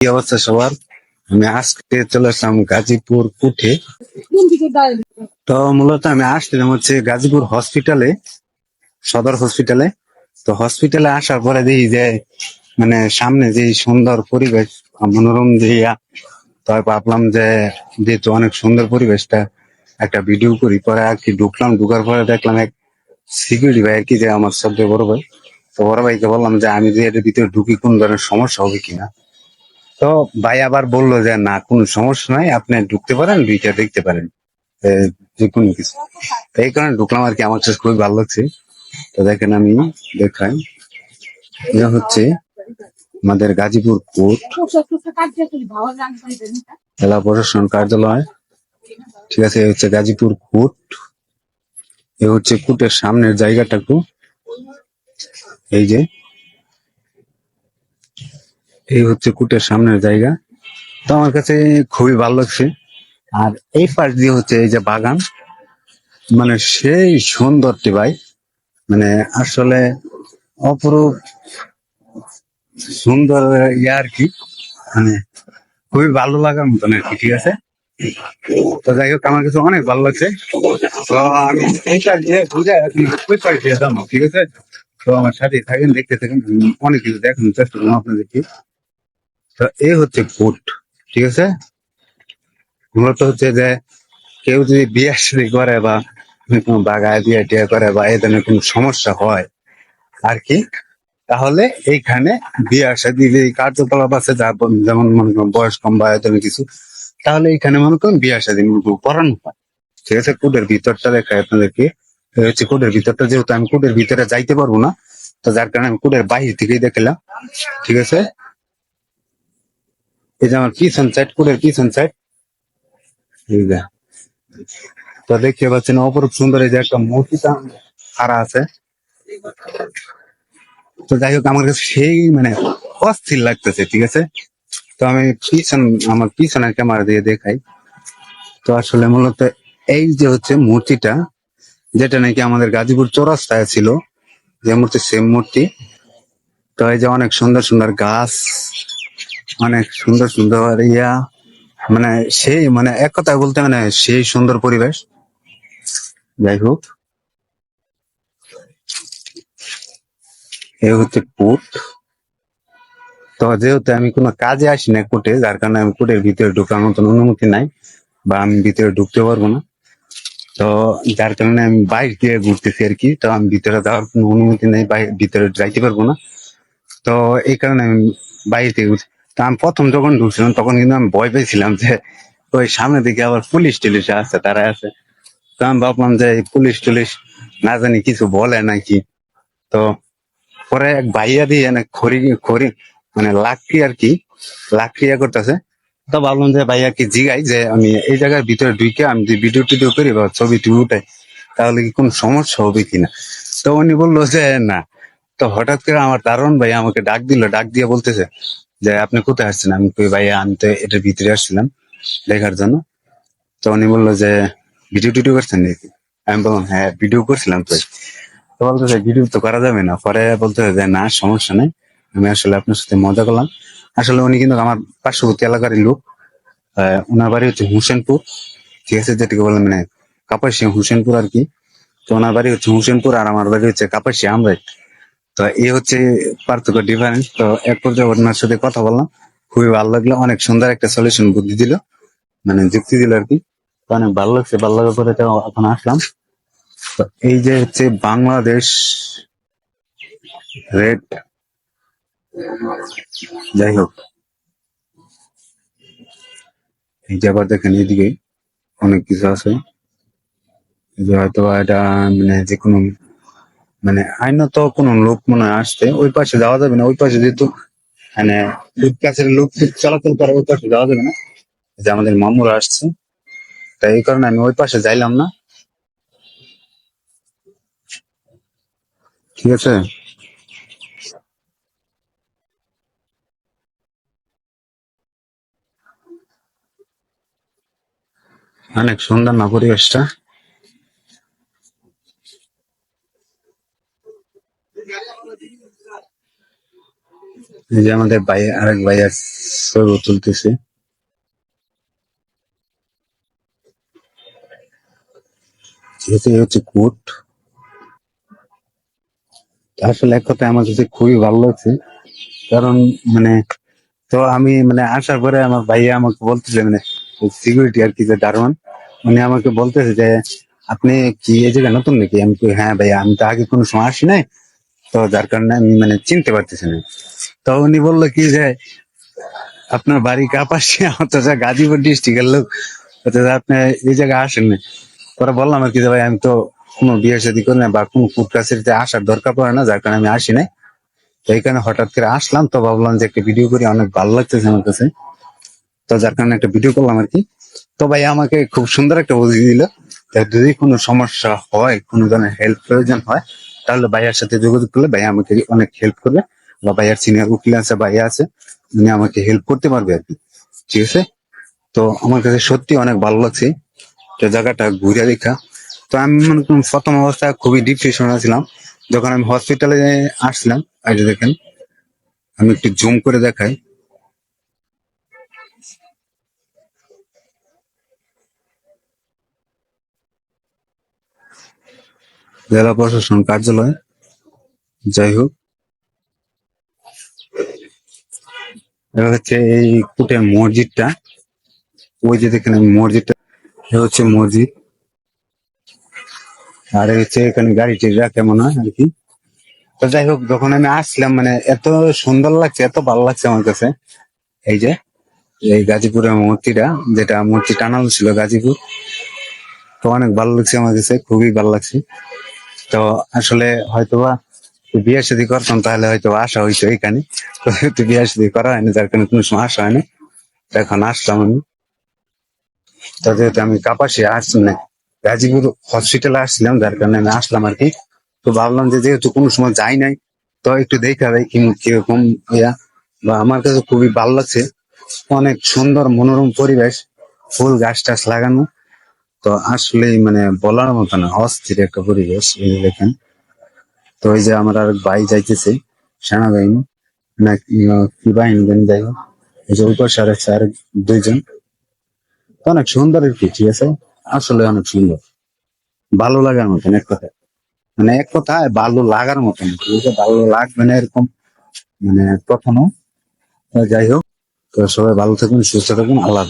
কি অবস্থা সবার? আমি আজকে চলে আসলাম গাজীপুর কুঠে তো মূলত আমি আসছিলাম হচ্ছে গাজীপুর হসপিটালে সদর হসপিটালে তো হসপিটালে আসার পরে দেখি যে মানে সামনে যে সুন্দর পরিবেশ মনোরম যে ইয়া, তো ভাবলাম যে যেহেতু অনেক সুন্দর পরিবেশটা একটা ভিডিও করি। পরে আর কি ঢুকলাম ঢুকার পরে দেখলাম এক সিকিউরিটি ভাই আর কি যে আমার সবচেয়ে বড় ভাই। তো বড় ভাইকে বললাম যে আমি যে এটার ভিতরে ঢুকি কোন ধরনের সমস্যা হবে কিনা? তো ভাই আবার বলল যে, না, কোনো সমস্যা নাই, আপনি ঢুকতে পারেন, দুইটা দেখতে পারেন। যে কোনো কিছু। এই কারণে ঢুকলাম আর কি, আমার কাছে খুবই ভালো লাগছে। তো দেখেন আমি দেখাই। এটা হচ্ছে আমাদের গাজীপুর কোর্ট। জেলা প্রশাসন কার্যালয়। ঠিক আছে হচ্ছে গাজীপুর কোর্ট। এ হচ্ছে কোর্টের সামনের জায়গাটাকু এই যে এই হচ্ছে কুটের সামনের জায়গা। তো আমার কাছে খুবই ভালো লাগছে। আর এই পাশ দিয়ে হচ্ছে এই যে বাগান মানে সেই সুন্দরটি ভাই। মানে আসলে অপরূপ সুন্দর ইয়ে আর কি। মানে খুবই ভালো লাগার মতন আর কি, ঠিক আছে? তো যাই হোক, আমার কাছে অনেক ভালো লাগছে। তো আমি এইটা দিয়ে বুঝে ওই পাশ যাব, ঠিক আছে? তো আমার সাথে থাকেন, দেখতে থাকেন অনেক কিছু দেখানোর চেষ্টা করব আপনাদেরকে। এই হচ্ছে কোট ঠিক আছে? মূলত হচ্ছে যে কেউ যদি বিয়ে করে বা কোনো বাগায় বিয়ে টিয়া করে বা এই ধরনের কোনো সমস্যা হয়, আর কি? তাহলে এইখানে বিয়ে শাদী যে কার্যকলাপ আছে যা যেমন মনে করেন বয়স কম বা ধরনের কিছু, তাহলে এইখানে মনে করেন বিয়ে শাদী পড়ানো হয়, ঠিক আছে? কোডের ভিতরটা দেখায় আপনাদেরকে হচ্ছে কোডের ভিতরটা, যেহেতু আমি কোডের ভিতরে যাইতে পারব না, তো যার কারণে আমি কোডের বাইরে থেকেই দেখলাম, ঠিক আছে? এই যে আমার পিছন সাইড কোডের পিছন সাইড এই যে। তো দেখতে পাচ্ছেন, অপরূপ সুন্দর এই যে একটা মূর্তিটা খাড়া আছে। তো যাই হোক, আমার কাছে সেই মানে অস্থির লাগতেছে, ঠিক আছে? তো আমি পিছন, আমার পিছনের ক্যামেরা দিয়ে দেখাই। তো আসলে মূলত এই যে হচ্ছে মূর্তিটা, যেটা নাকি আমাদের গাজীপুর চৌরাস্তায় ছিল, যে মূর্তি সেম মূর্তি। তো এই যে অনেক সুন্দর সুন্দর গাছ অনেক সুন্দর সুন্দর ইয়া মানে সেই মানে এক কথায় বলতে মানে সেই সুন্দর পরিবেশ। যাই হোক। এই হচ্ছে কোর্ট তো যেহেতু আমি কোনো কাজে আসি না কোর্টে, যার কারণে আমি কোর্টের ভিতরে ঢোকার মতন অনুমতি নাই, বা আমি ভিতরে ঢুকতে পারব না। তো যার কারণে আমি বাইরে দিয়ে ঘুরতেছি আর কি, তো আমি ভিতরে যাওয়ার কোনো অনুমতি নেই ভিতরে যাইতে পারব না। তো এই কারণে আমি বাইরে আমি প্রথম যখন ঢুকছিলাম, তখন কিন্তু আমি ভয় পেয়েছিলাম যে, ওই সামনে দিকে আবার পুলিশ টুলিশ আছে, তারা আছে। তো আমি ভাবলাম যে পুলিশ টুলিশ না জানি কিছু বলে নাকি। তো পরে এক ভাইয়া দিয়ে খড়ি খড়ি মানে লাকড়ি আর কি, লাকড়ি ইয়া করতেছে। তো ভাবলাম যে ভাইয়া কি জিগাই যে, আমি এই জায়গার ভিতরে ঢুকে আমি যদি ভিডিও টিডিও করি বা ছবি টবি উঠাই, তাহলে কি কোনো সমস্যা হবে কিনা? তো উনি বলল যে, না। তো হঠাৎ করে আমার দারুণ ভাই আমাকে ডাক দিল, ডাক দিয়ে বলতেছে যে আপনি কোথায় আসছেন? আমি কই, ভাইয়া, আমি তো এটার ভিতরে আসছিলাম দেখার জন্য। তো উনি বলল যে, ভিডিও টিডিও করছেন নাকি? আমি বললাম হ্যাঁ ভিডিও করছিলাম তো তো বলতেছে, ভিডিও তো করা যাবে না। পরে বলতেছে যে, না, সমস্যা নেই। আমি আসলে আপনার সাথে মজা করলাম। আসলে উনি কিন্তু আমার পার্শ্ববর্তী এলাকারই লোক। ওনার বাড়ি হচ্ছে হুসেনপুর। ঠিক আছে, যেটাকে বলে মানে কাপাসিয়া হুসেনপুর আর কি। তো ওনার বাড়ি হচ্ছে হুসেনপুর আর আমার বাড়ি হচ্ছে কাপাসিয়া আমরাই। তো এই হচ্ছে পার্থক্য ডিফারেন্স তো এক পর্যায়ে ওনার সাথে কথা বললাম। খুবই ভালো লাগল, অনেক সুন্দর একটা সলিউশন বুদ্ধি দিল মানে যুক্তি দিল আর কি। অনেক ভালো লাগছে, ভালো লাগার পরে এখন আসলাম। তো এই যে হচ্ছে বাংলাদেশ রেড। যাই হোক। এই যে আবার দেখেন এইদিকে অনেক কিছু আছে। যে হয়তো এটা মানে যে কোনো মানে আইনত কোনো লোক মনে হয় আসছে ওই পাশে যাওয়া যাবে না, ওই পাশে যেহেতু মানে কাছের লোক চলাচল করে, ওই পাশে যাওয়া যাবে না। যে আমাদের মামুরা আসছে, তাই এই কারণে আমি ওই পাশে যাইলাম না। ঠিক আছে? অনেক সুন্দর না পরিবেশটা যে আমাদের ভাই, আরেক ছবি তুলতেছে। হচ্ছে কোট আসলে এক আমার কাছে খুবই ভালো লাগছে। কারণ মানে তো আমি মানে আসার পরে আমার ভাইয়া আমাকে বলতেছে মানে সিকিউরিটি আর কি যে দারোয়ান, উনি আমাকে বলতেছে যে, আপনি কি এই জায়গায় নতুন নাকি? আমি হ্যাঁ ভাইয়া, আমি তো আগে কোনো সময় আসি নাই তো যার কারণে আমি মানে চিনতে পারতেছি না। তো উনি বলল কি যে, আপনার বাড়ি কাপাসি আমার তো যা গাজীপুর ডিস্ট্রিক্টের লোক। অথচ আপনি এই জায়গায় আসেন না। পরে বললাম আর কি যে, ভাই, আমি তো কোনো বিয়ে শাদী করি না বা কোনো কুট আসার দরকার পড়ে না, যার কারণে আমি আসি নাই। তো এইখানে হঠাৎ করে আসলাম, তো ভাবলাম যে একটা ভিডিও করি, অনেক ভালো লাগতেছে আমার কাছে। তো যার কারণে একটা ভিডিও করলাম আর কি। তো ভাই, আমাকে খুব সুন্দর একটা বুঝিয়ে দিল যদি কোনো সমস্যা হয়, কোনো ধরনের হেল্প প্রয়োজন হয় তাহলে ভাইয়ার সাথে যোগাযোগ করলে ভাইয়া আমাকে অনেক হেল্প করবে বা ভাইয়ার সিনিয়র উকিল আছে, ভাইয়া আছে, উনি আমাকে হেল্প করতে পারবে আর কি। ঠিক আছে? তো আমার কাছে সত্যি অনেক ভালো লাগছে। তো জায়গাটা ঘুরে দেখা। তো আমি মনে করুন প্রথম অবস্থায় খুবই ডিপ্রেশনে ছিলাম। যখন আমি হসপিটালে আসলাম এই দেখেন, আমি একটু জুম করে দেখাই। জেলা প্রশাসন কার্যালয়। যাই হোক। এবার হচ্ছে এই কুটের মসজিদটা। ওই যে দেখেন মসজিদটা। এ হচ্ছে মসজিদ। আর হচ্ছে এখানে গাড়িটি রাখে মনে হয় আর কি। তো যাই হোক, যখন আমি আসলাম মানে এত সুন্দর লাগছে, এত ভালো লাগছে আমার কাছে। এই যে, এই গাজীপুরের মূর্তিটা, যেটা মূর্তি টানানো ছিল গাজীপুর। তো অনেক ভালো লাগছে আমার কাছে, খুবই ভালো লাগছে। তো আসলে হয়তোবা বিয়ে শাদী করতাম, তাহলে হয়তো আসা হয়েছে এখানে তো বিয়ে শাদী করা হয়নি, যার কারণে কোনো সময় আসা হয়নি। এখন আসলাম আমি। তো যেহেতু আমি কাপাসি আসছি না গাজীপুর হসপিটালে আসছিলাম, যার কারণে আমি আসলাম আর কি। তো ভাবলাম যে যেহেতু কোনো সময় যাই নাই, তো একটু দেখা যায় কীরকম ইয়া। বা আমার কাছে খুবই ভালো লাগছে। অনেক সুন্দর, মনোরম পরিবেশ, ফুল গাছ টাছ লাগানো। তো আসলেই মানে বলার মতো না, অস্থির একটা পরিবেশ এই দেখেন। তো এই যে আমার আর ভাই যাইতেছে, সেনাবাহিনী, না, কি বাহিনী জানি, যাই এই যে উপর সাড়ে চার দুইজন। অনেক সুন্দর আর কি, ঠিক আছে? আসলে অনেক সুন্দর। ভালো লাগার মতন, এক কথায়। মানে এক কথায় ভালো লাগার মতন। ভালো লাগবে না এরকম মানে কখনো। যাই হোক, তো সবাই ভালো থাকুন, সুস্থ থাকুন, আল্লাহ